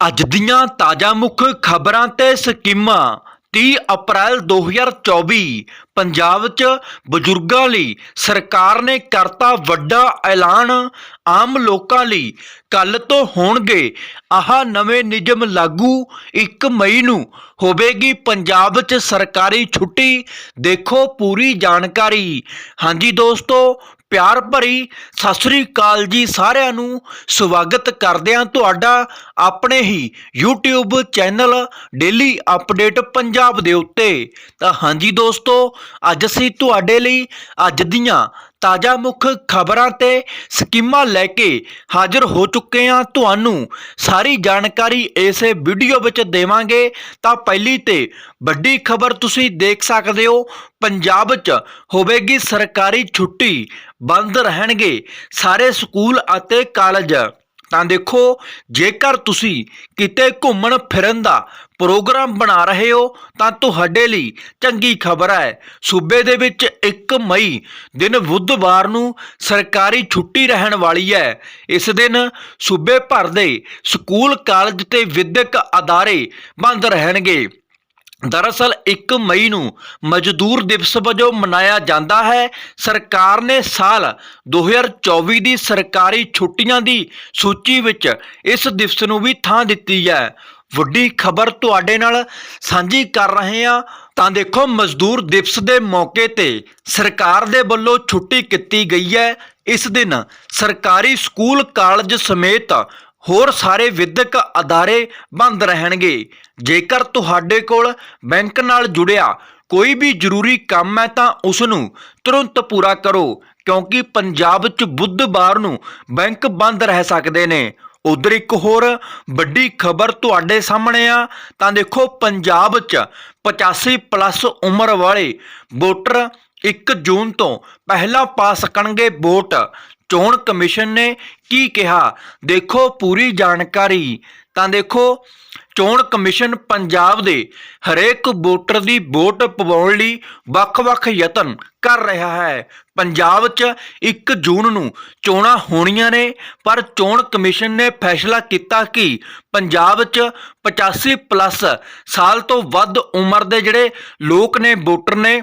ਅੱਜ ਦੀਆਂ ਤਾਜ਼ਾ ਮੁੱਖ ਖਬਰਾਂ ਤੇ ਸਕੀਮਾਂ 30 ਅਪ੍ਰੈਲ 2024 ਪੰਜਾਬ 'ਚ ਬਜ਼ੁਰਗਾਂ ਲਈ ਸਰਕਾਰ ਨੇ ਕਰਤਾ ਵੱਡਾ ਐਲਾਨ, ਆਮ ਲੋਕਾਂ ਲਈ ਕੱਲ ਤੋਂ ਹੋਣਗੇ, ਆਹ ਨਵੇਂ ਨਿਯਮ ਲਾਗੂ 1 ਮਈ ਨੂੰ ਹੋਵੇਗੀ, ਪੰਜਾਬ 'ਚ ਸਰਕਾਰੀ ਛੁੱਟੀ, ਦੇਖੋ ਪੂਰੀ ਜਾਣਕਾਰੀ। ਹਾਂਜੀ ਦੋਸਤੋ ਪਿਆਰ ਭਰੀ ਸਤਿ ਸ੍ਰੀ ਅਕਾਲ ਜੀ ਸਾਰਿਆਂ ਨੂੰ ਸਵਾਗਤ ਕਰਦੇ ਹਾਂ ਤੁਹਾਡਾ ਆਪਣੇ ਹੀ YouTube channel daily update Punjab ਦੇ ਉੱਤੇ। ਤਾਂ ਹਾਂਜੀ ਦੋਸਤੋ, ਅੱਜ ਅਸੀਂ ਤੁਹਾਡੇ ਲਈ ਅੱਜ ਦੀਆਂ ਤਾਜ਼ਾ ਮੁੱਖ ਖਬਰਾਂ ਤੇ ਸਕੀਮਾਂ ਲੈ ਕੇ ਹਾਜ਼ਰ ਹੋ ਚੁੱਕੇ ਹਾਂ ਤੁਹਾਨੂੰ। ਸਾਰੀ ਜਾਣਕਾਰੀ ਇਸੇ ਵੀਡੀਓ ਵਿੱਚ ਦੇਵਾਂਗੇ। ਤਾਂ ਪਹਿਲੀ ਤੇ ਵੱਡੀ ਖਬਰ ਤੁਸੀਂ ਦੇਖ ਸਕਦੇ ਹੋ, ਪੰਜਾਬ 'ਚ ਹੋਵੇਗੀ ਸਰਕਾਰੀ ਛੁੱਟੀ, ਬੰਦ ਰਹਿਣਗੇ ਸਾਰੇ ਸਕੂਲ ਅਤੇ ਕਾਲਜ। ਤਾਂ ਦੇਖੋ, ਜੇਕਰ ਤੁਸੀਂ ਕਿਤੇ ਘੁੰਮਣ ਫਿਰਨ ਦਾ ਪ੍ਰੋਗਰਾਮ ਬਣਾ ਰਹੇ ਹੋ, ਤਾਂ ਤੁਹਾਡੇ ਲਈ ਚੰਗੀ ਖਬਰ ਹੈ। ਸੂਬੇ ਦੇ ਵਿੱਚ 1 ਮਈ ਦਿਨ ਬੁੱਧਵਾਰ ਨੂੰ ਸਰਕਾਰੀ ਛੁੱਟੀ ਰਹਿਣ ਵਾਲੀ ਹੈ। ਇਸ ਦਿਨ ਸੂਬੇ ਭਰ ਦੇ ਸਕੂਲ, ਕਾਲਜ ਤੇ ਵਿਦਿਅਕ ਅਦਾਰੇ ਬੰਦ ਰਹਿਣਗੇ। ਦਰਅਸਲ 1 ਮਈ ਨੂੰ ਮਜ਼ਦੂਰ ਦਿਵਸ ਵਜੋਂ ਮਨਾਇਆ ਜਾਂਦਾ ਹੈ। ਸਰਕਾਰ ਨੇ ਸਾਲ 2024 ਦੀ ਸਰਕਾਰੀ ਛੁੱਟੀਆਂ ਦੀ ਸੂਚੀ ਵਿੱਚ ਇਸ ਦਿਵਸ ਨੂੰ ਵੀ ਥਾਂ ਦਿੱਤੀ ਹੈ। ਵੱਡੀ ਖਬਰ ਤੁਹਾਡੇ ਨਾਲ ਸਾਂਝੀ ਕਰ ਰਹੇ ਹਾਂ। ਤਾਂ ਦੇਖੋ, ਮਜ਼ਦੂਰ ਦਿਵਸ ਦੇ ਮੌਕੇ ਤੇ ਸਰਕਾਰ ਦੇ ਵੱਲੋਂ ਛੁੱਟੀ ਕੀਤੀ ਗਈ ਹੈ। ਇਸ ਦਿਨ ਸਰਕਾਰੀ ਸਕੂਲ, ਕਾਲਜ ਸਮੇਤ ਹੋਰ ਸਾਰੇ ਵਿਦਿਅਕ ਅਦਾਰੇ ਬੰਦ ਰਹਿਣਗੇ। ਜੇਕਰ ਤੁਹਾਡੇ ਕੋਲ ਬੈਂਕ ਨਾਲ ਜੁੜਿਆ ਕੋਈ ਵੀ ਜ਼ਰੂਰੀ ਕੰਮ ਹੈ ਤਾਂ ਉਸ ਨੂੰ ਤੁਰੰਤ ਪੂਰਾ ਕਰੋ, ਕਿਉਂਕਿ ਪੰਜਾਬ 'ਚ ਬੁੱਧਵਾਰ ਨੂੰ ਬੈਂਕ ਬੰਦ ਰਹਿ ਸਕਦੇ ਨੇ। ਉਧਰ ਇੱਕ ਹੋਰ ਵੱਡੀ ਖਬਰ ਤੁਹਾਡੇ ਸਾਹਮਣੇ ਆ। ਤਾਂ ਦੇਖੋ, ਪੰਜਾਬ 'ਚ 85 ਪਲੱਸ ਉਮਰ ਵਾਲੇ ਵੋਟਰ 1 ਜੂਨ ਤੋਂ ਪਹਿਲਾਂ ਪਾ ਸਕਣਗੇ ਵੋਟ। ਚੋਣ ਕਮਿਸ਼ਨ ਨੇ ਕੀ ਕਿਹਾ? ਦੇਖੋ ਪੂਰੀ ਜਾਣਕਾਰੀ। ਤਾਂ ਦੇਖੋ ਚੋਣ ਕਮਿਸ਼ਨ ਪੰਜਾਬ ਦੇ ਹਰੇਕ ਵੋਟਰ ਦੀ ਵੋਟ ਪਵਾਉਣ ਲਈ ਵੱਖ-ਵੱਖ ਯਤਨ ਕਰ ਰਿਹਾ ਹੈ। ਪੰਜਾਬ 'ਚ 1 ਜੂਨ ਨੂੰ ਚੋਣਾਂ ਹੋਣੀਆਂ ਨੇ, ਪਰ ਚੋਣ ਕਮਿਸ਼ਨ ਨੇ ਫੈਸਲਾ ਕੀਤਾ ਕਿ ਪੰਜਾਬ 'ਚ 85 ਪਲੱਸ ਸਾਲ ਤੋਂ ਵੱਧ ਉਮਰ ਦੇ ਜਿਹੜੇ ਲੋਕ ਨੇ ਵੋਟਰ ਨੇ,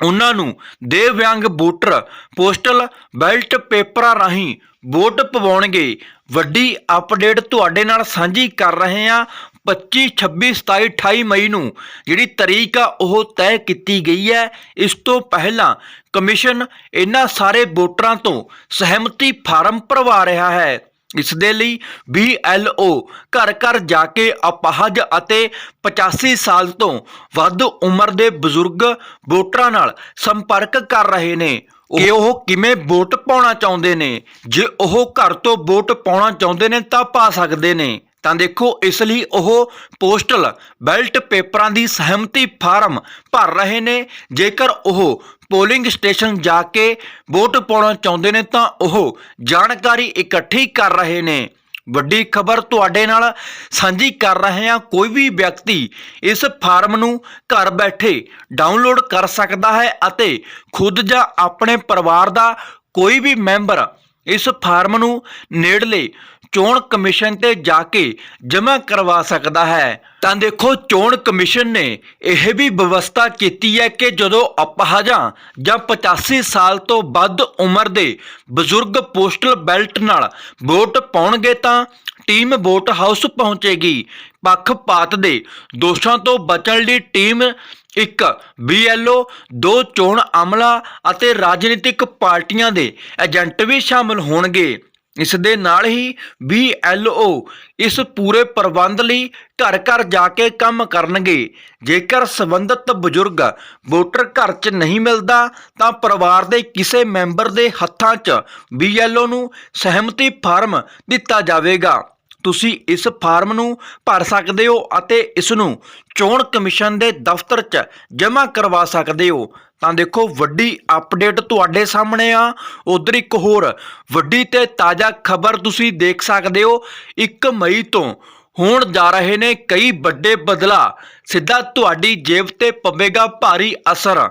ਉਹਨਾਂ ਨੂੰ ਦੇਵਯੰਗ ਵੋਟਰ ਪੋਸਟਲ ਬੈਲਟ ਪੇਪਰਾਂ ਰਾਹੀਂ ਵੋਟ ਪਵਾਉਣਗੇ। ਵੱਡੀ ਅਪਡੇਟ ਤੁਹਾਡੇ ਨਾਲ ਸਾਂਝੀ ਕਰ ਰਹੇ ਹਾਂ 25 26 27 28 ਮਈ ਨੂੰ, ਜਿਹੜੀ ਤਰੀਕ ਆ, ਉਹ ਤੈਅ ਕੀਤੀ ਗਈ ਹੈ। ਇਸ ਤੋਂ ਪਹਿਲਾਂ ਕਮਿਸ਼ਨ ਇਹਨਾਂ ਸਾਰੇ ਵੋਟਰਾਂ ਤੋਂ ਸਹਿਮਤੀ ਫਾਰਮ ਭਰਵਾ ਰਿਹਾ ਹੈ। ਇਸ ਦੇ ਲਈ BLO ਘਰ ਘਰ ਜਾ ਕੇ ਅਪਾਹਜ ਅਤੇ 85 ਸਾਲ ਤੋਂ ਵੱਧ ਉਮਰ ਦੇ ਬਜ਼ੁਰਗ ਵੋਟਰਾਂ ਨਾਲ ਸੰਪਰਕ ਕਰ ਰਹੇ ਨੇ। ਕਿ ਉਹ ਕਿਵੇਂ ਵੋਟ ਪਾਉਣਾ ਚਾਹੁੰਦੇ ਨੇ? ਜੇ ਉਹ ਘਰ ਤੋਂ ਵੋਟ ਪਾਉਣਾ ਚਾਹੁੰਦੇ ਨੇ ਤਾਂ ਪਾ ਸਕਦੇ ਨੇ। ਤਾਂ ਦੇਖੋ, ਇਸ ਲਈ ਉਹ ਪੋਸਟਲ ਬੈਲਟ ਪੇਪਰਾਂ ਦੀ ਸਹਿਮਤੀ ਫਾਰਮ ਭਰ ਰਹੇ ਨੇ। ਜੇਕਰ ਉਹ ਪੋਲਿੰਗ ਸਟੇਸ਼ਨ ਜਾ ਕੇ ਵੋਟ ਪਾਉਣਾ ਚਾਹੁੰਦੇ ਨੇ, ਤਾਂ ਉਹ ਜਾਣਕਾਰੀ ਇਕੱਠੀ ਕਰ ਰਹੇ ਨੇ। ਵੱਡੀ ਖਬਰ ਤੁਹਾਡੇ ਨਾਲ ਸਾਂਝੀ ਕਰ ਰਹੇ ਹਾਂ। ਕੋਈ ਵੀ ਵਿਅਕਤੀ ਇਸ ਫਾਰਮ ਨੂੰ ਘਰ ਬੈਠੇ ਡਾਊਨਲੋਡ ਕਰ ਸਕਦਾ ਹੈ ਅਤੇ ਖੁਦ ਜਾਂ ਆਪਣੇ ਪਰਿਵਾਰ ਦਾ ਕੋਈ ਵੀ ਮੈਂਬਰ ਇਸ ਫਾਰਮ ਨੂੰ ਨੇੜਲੇ ਚੋਣ ਕਮਿਸ਼ਨ ਤੇ ਜਾ ਕੇ ਜਮ੍ਹਾਂ ਕਰਵਾ ਸਕਦਾ ਹੈ। ਤਾਂ ਦੇਖੋ, ਚੋਣ ਕਮਿਸ਼ਨ ਨੇ ਇਹ ਵੀ ਵਿਵਸਥਾ ਕੀਤੀ ਹੈ ਕਿ ਜਦੋਂ ਅਪਾਹਜਾਂ ਜਾਂ 85 ਸਾਲ ਤੋਂ ਵੱਧ ਉਮਰ ਦੇ ਬਜ਼ੁਰਗ ਪੋਸਟਲ ਬੈਲਟ ਨਾਲ ਵੋਟ ਪਾਉਣਗੇ ਤਾਂ ਟੀਮ ਵੋਟ ਹਾਊਸ ਪਹੁੰਚੇਗੀ। ਪੱਖਪਾਤ ਦੇ ਦੋਸ਼ਾਂ ਤੋਂ ਬਚਣ ਲਈ ਟੀਮ ਇੱਕ BLO ਦੋ ਚੋਣ ਅਮਲਾ ਅਤੇ ਰਾਜਨੀਤਿਕ ਪਾਰਟੀਆਂ ਦੇ ਏਜੰਟ ਵੀ ਸ਼ਾਮਲ ਹੋਣਗੇ। ਇਸ ਦੇ ਨਾਲ ਹੀ BLO ਇਸ ਪੂਰੇ ਪ੍ਰਬੰਧ ਲਈ ਘਰ ਘਰ ਜਾ ਕੇ ਕੰਮ ਕਰਨਗੇ। ਜੇਕਰ ਸੰਬੰਧਿਤ ਬਜ਼ੁਰਗ ਵੋਟਰ ਘਰ 'ਚ ਨਹੀਂ ਮਿਲਦਾ, ਤਾਂ ਪਰਿਵਾਰ ਦੇ ਕਿਸੇ ਮੈਂਬਰ ਦੇ ਹੱਥਾਂ 'ਚ BLO ਨੂੰ ਸਹਿਮਤੀ ਫਾਰਮ ਦਿੱਤਾ ਜਾਵੇਗਾ। ਤੁਸੀਂ ਇਸ ਫਾਰਮ ਨੂੰ ਭਰ ਸਕਦੇ ਹੋ ਅਤੇ ਇਸ ਨੂੰ ਚੋਣ ਕਮਿਸ਼ਨ ਦੇ ਦਫ਼ਤਰ 'ਚ ਜਮ੍ਹਾਂ ਕਰਵਾ ਸਕਦੇ ਹੋ। ਤਾਂ ਦੇਖੋ ਵੱਡੀ ਅਪਡੇਟ ਤੁਹਾਡੇ ਸਾਹਮਣੇ ਆ। ਉਧਰ ਇੱਕ ਹੋਰ, ਵੱਡੀ ਤੇ ਤਾਜ਼ਾ ਖਬਰ ਤੁਸੀਂ ਦੇਖ ਸਕਦੇ ਹੋ 1 ਮਈ ਤੋਂ ਹੋਣ ਜਾ ਰਹੇ ਨੇ ਕਈ ਵੱਡੇ ਬਦਲਾ ਸਿੱਧਾ ਤੁਹਾਡੀ ਜੇਬ ਤੇ ਪਵੇਗਾ ਭਾਰੀ ਅਸਰ।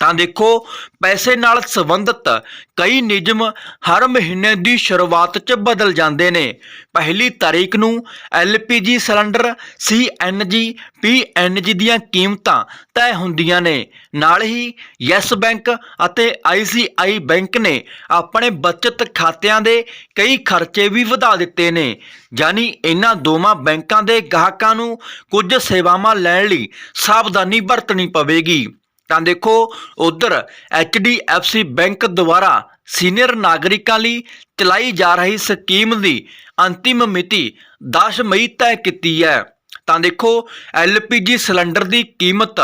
ਤਾਂ ਦੇਖੋ, ਪੈਸੇ ਨਾਲ ਸੰਬੰਧਿਤ ਕਈ ਨਿਯਮ ਹਰ ਮਹੀਨੇ ਦੀ ਸ਼ੁਰੂਆਤ ਚ ਬਦਲ ਜਾਂਦੇ ਨੇ। ਪਹਿਲੀ ਤਾਰੀਖ ਨੂੰ LPG ਸਿਲੰਡਰ CNG PNG ਦੀਆਂ ਕੀਮਤਾਂ ਤੈਅ ਹੁੰਦੀਆਂ ਨੇ। ਨਾਲ ਹੀ ਯੈਸ ਬੈਂਕ ਅਤੇ ICI ਬੈਂਕ ਨੇ ਆਪਣੇ ਬਚਤ ਖਾਤਿਆਂ ਦੇ ਕਈ ਖਰਚੇ ਵੀ ਵਧਾ ਦਿੱਤੇ ਨੇ। ਯਾਨੀ ਇਹਨਾਂ ਦੋਵਾਂ ਬੈਂਕਾਂ ਦੇ ਗਾਹਕਾਂ ਨੂੰ ਕੁਝ ਸੇਵਾਵਾਂ ਲੈਣ ਲਈ ਸਾਵਧਾਨੀ ਵਰਤਣੀ ਪਵੇਗੀ। ਤਾਂ ਦੇਖੋ, ਉਧਰ HDFC ਬੈਂਕ ਦੁਆਰਾ ਸੀਨੀਅਰ ਨਾਗਰਿਕਾਂ ਲਈ ਚਲਾਈ ਜਾ ਰਹੀ ਸਕੀਮ ਦੀ ਅੰਤਿਮ ਮਿਤੀ 10 ਮਈ ਤੈਅ ਕੀਤੀ ਹੈ। ਤਾਂ ਦੇਖੋ LPG ਸਿਲੰਡਰ ਦੀ ਕੀਮਤ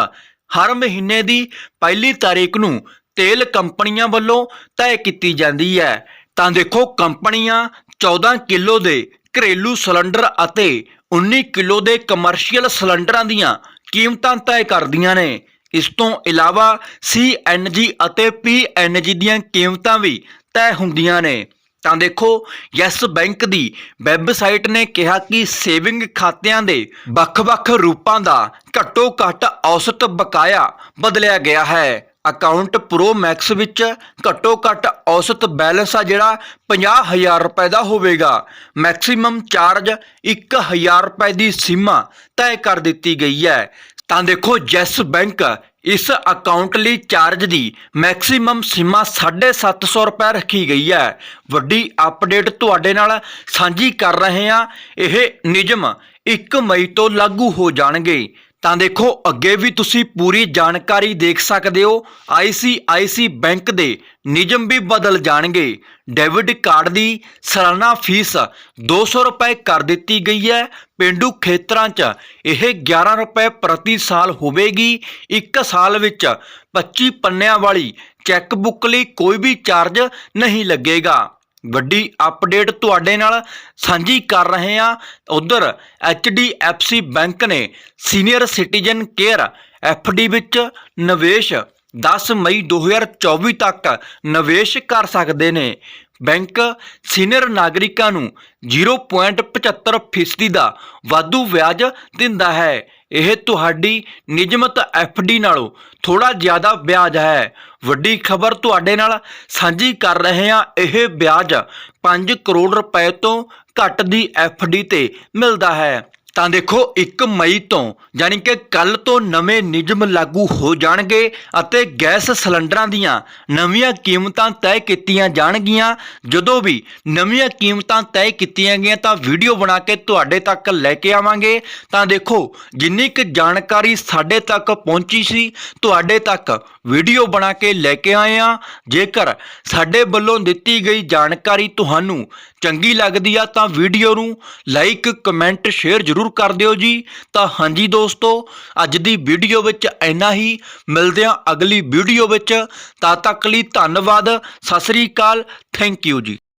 ਹਰ ਮਹੀਨੇ ਦੀ ਪਹਿਲੀ ਤਾਰੀਖ ਨੂੰ ਤੇਲ ਕੰਪਨੀਆਂ ਵੱਲੋਂ ਤੈਅ ਕੀਤੀ ਜਾਂਦੀ ਹੈ। ਤਾਂ ਦੇਖੋ, ਕੰਪਨੀਆਂ 14 ਕਿਲੋ ਦੇ ਘਰੇਲੂ ਸਿਲੰਡਰ ਅਤੇ 19 ਕਿਲੋ ਦੇ ਕਮਰਸ਼ੀਅਲ ਸਿਲੰਡਰਾਂ ਦੀਆਂ ਕੀਮਤਾਂ ਤੈਅ ਕਰਦੀਆਂ ਨੇ। ਇਸ ਤੋਂ ਇਲਾਵਾ CNG ਅਤੇ PNG ਦੀਆਂ ਕੀਮਤਾਂ ਵੀ ਤੈਅ ਹੁੰਦੀਆਂ ਨੇ। ਤਾਂ ਦੇਖੋ, ਯੈਸ ਬੈਂਕ ਦੀ ਵੈਬਸਾਈਟ ਨੇ ਕਿਹਾ ਕਿ ਸੇਵਿੰਗ ਖਾਤਿਆਂ ਦੇ ਵੱਖ-ਵੱਖ ਰੂਪਾਂ ਦਾ ਘੱਟੋ ਘੱਟ ਔਸਤ ਬਕਾਇਆ ਬਦਲਿਆ ਗਿਆ ਹੈ। ਅਕਾਊਂਟ ਪ੍ਰੋ ਮੈਕਸ ਵਿੱਚ ਘੱਟੋ ਘੱਟ ਔਸਤ ਬੈਲੈਂਸ ਆ ਜਿਹੜਾ 50000 ਰੁਪਏ ਦਾ ਹੋਵੇਗਾ। ਮੈਕਸਿਮਮ ਚਾਰਜ 1000 ਰੁਪਏ ਦੀ ਸੀਮਾ ਤੈਅ ਕਰ ਦਿੱਤੀ ਗਈ ਹੈ। ਤਾਂ ਦੇਖੋ ਯੈਸ ਬੈਂਕ ਇਸ ਅਕਾਊਂਟ ਲਈ ਚਾਰਜ ਦੀ ਮੈਕਸਿਮਮ ਸੀਮਾ 750 ਰੁਪਏ ਰੱਖੀ ਗਈ ਹੈ। ਵੱਡੀ ਅਪਡੇਟ ਤੁਹਾਡੇ ਨਾਲ ਸਾਂਝੀ ਕਰ ਰਹੇ ਹਾਂ। ਇਹ ਨਿਯਮ 1 ਮਈ ਤੋਂ ਲਾਗੂ ਹੋ ਜਾਣਗੇ। ਤਾਂ ਦੇਖੋ, ਅੱਗੇ ਵੀ ਤੁਸੀਂ ਪੂਰੀ ਜਾਣਕਾਰੀ ਦੇਖ ਸਕਦੇ ਹੋ। ICIC ਬੈਂਕ ਦੇ ਨਿਯਮ ਵੀ ਬਦਲ ਜਾਣਗੇ। ਡੈਬਿਟ ਕਾਰਡ ਦੀ ਸਾਲਾਨਾ ਫੀਸ 200 ਰੁਪਏ ਕਰ ਦਿੱਤੀ ਗਈ ਹੈ। ਪਿੰਡੂ ਖੇਤਰਾਂ 'ਚ ਇਹ 11 ਰੁਪਏ ਪ੍ਰਤੀ ਸਾਲ ਹੋਵੇਗੀ। ਇੱਕ ਸਾਲ ਵਿੱਚ 25 ਪੰਨਿਆਂ ਵਾਲੀ ਚੈੱਕ ਬੁੱਕ ਲਈ ਕੋਈ ਵੀ ਚਾਰਜ ਨਹੀਂ ਲੱਗੇਗਾ। ਵੱਡੀ ਅਪਡੇਟ ਤੁਹਾਡੇ ਨਾਲ ਸਾਂਝੀ ਕਰ ਰਹੇ ਹਾਂ। ਉਧਰ HDFC ਬੈਂਕ ਨੇ ਸੀਨੀਅਰ ਸਿਟੀਜ਼ਨ ਕੇਅਰ FD ਵਿੱਚ ਨਿਵੇਸ਼ 10 ਮਈ 2024 ਤੱਕ ਨਿਵੇਸ਼ ਕਰ ਸਕਦੇ ਨੇ। ਬੈਂਕ ਸੀਨੀਅਰ ਨਾਗਰਿਕਾਂ ਨੂੰ 0.75% ਫੀਸਦੀ ਦਾ ਵਾਧੂ ਵਿਆਜ ਦਿੰਦਾ ਹੈ। ਇਹ ਤੁਹਾਡੀ ਨਿਯਮਤ FD ਨਾਲੋਂ ਥੋੜਾ ਜ਼ਿਆਦਾ ਵਿਆਜ ਹੈ। ਵੱਡੀ ਖਬਰ ਤੁਹਾਡੇ ਨਾਲ ਸਾਂਝੀ ਕਰ ਰਹੇ ਹਾਂ। ਇਹ ਵਿਆਜ 5 ਕਰੋੜ ਰੁਪਏ ਤੋਂ ਘੱਟ ਦੀ FD ਤੇ ਮਿਲਦਾ ਹੈ। ਤਾਂ ਦੇਖੋ 1 ਮਈ ਤੋਂ, ਯਾਨੀ ਕਿ ਕੱਲ ਤੋਂ ਨਵੇਂ ਨਿਯਮ ਲਾਗੂ ਹੋ ਜਾਣਗੇ ਅਤੇ ਗੈਸ ਸਿਲੰਡਰਾਂ ਦੀਆਂ ਨਵੀਆਂ ਕੀਮਤਾਂ ਤੈਅ ਕੀਤੀਆਂ ਜਾਣਗੀਆਂ। ਜਦੋਂ ਵੀ ਨਵੀਆਂ ਕੀਮਤਾਂ ਤੈਅ ਕੀਤੀਆਂ ਗਈਆਂ ਤਾਂ ਵੀਡੀਓ ਬਣਾ ਕੇ ਤੁਹਾਡੇ ਤੱਕ ਲੈ ਕੇ ਆਵਾਂਗੇ। ਤਾਂ ਦੇਖੋ, ਜਿੰਨੀ ਕੁ ਜਾਣਕਾਰੀ ਸਾਡੇ ਤੱਕ ਪਹੁੰਚੀ ਸੀ, ਤੁਹਾਡੇ ਤੱਕ ਵੀਡੀਓ ਬਣਾ ਕੇ ਲੈ ਕੇ ਆਏ ਆ ਜੇਕਰ ਸਾਡੇ ਵੱਲੋਂ ਦਿੱਤੀ ਗਈ ਜਾਣਕਾਰੀ ਤੁਹਾਨੂੰ ਚੰਗੀ ਲੱਗਦੀ ਆ ਤਾਂ ਵੀਡੀਓ ਨੂੰ ਲਾਈਕ, ਕਮੈਂਟ, ਸ਼ੇਅਰ ਜ਼ਰੂਰ ਕਰ ਦਿਓ ਜੀ। ਤਾਂ ਹਾਂਜੀ ਦੋਸਤੋ, ਅੱਜ ਦੀ ਵੀਡੀਓ ਵਿੱਚ ਇੰਨਾ ਹੀ। ਮਿਲਦੇ ਹਾਂ ਅਗਲੀ ਵੀਡੀਓ ਵਿੱਚ। ਤਦ ਤੱਕ ਲਈ ਧੰਨਵਾਦ। ਸਤਿ ਸ੍ਰੀ ਅਕਾਲ। ਥੈਂਕ ਯੂ ਜੀ।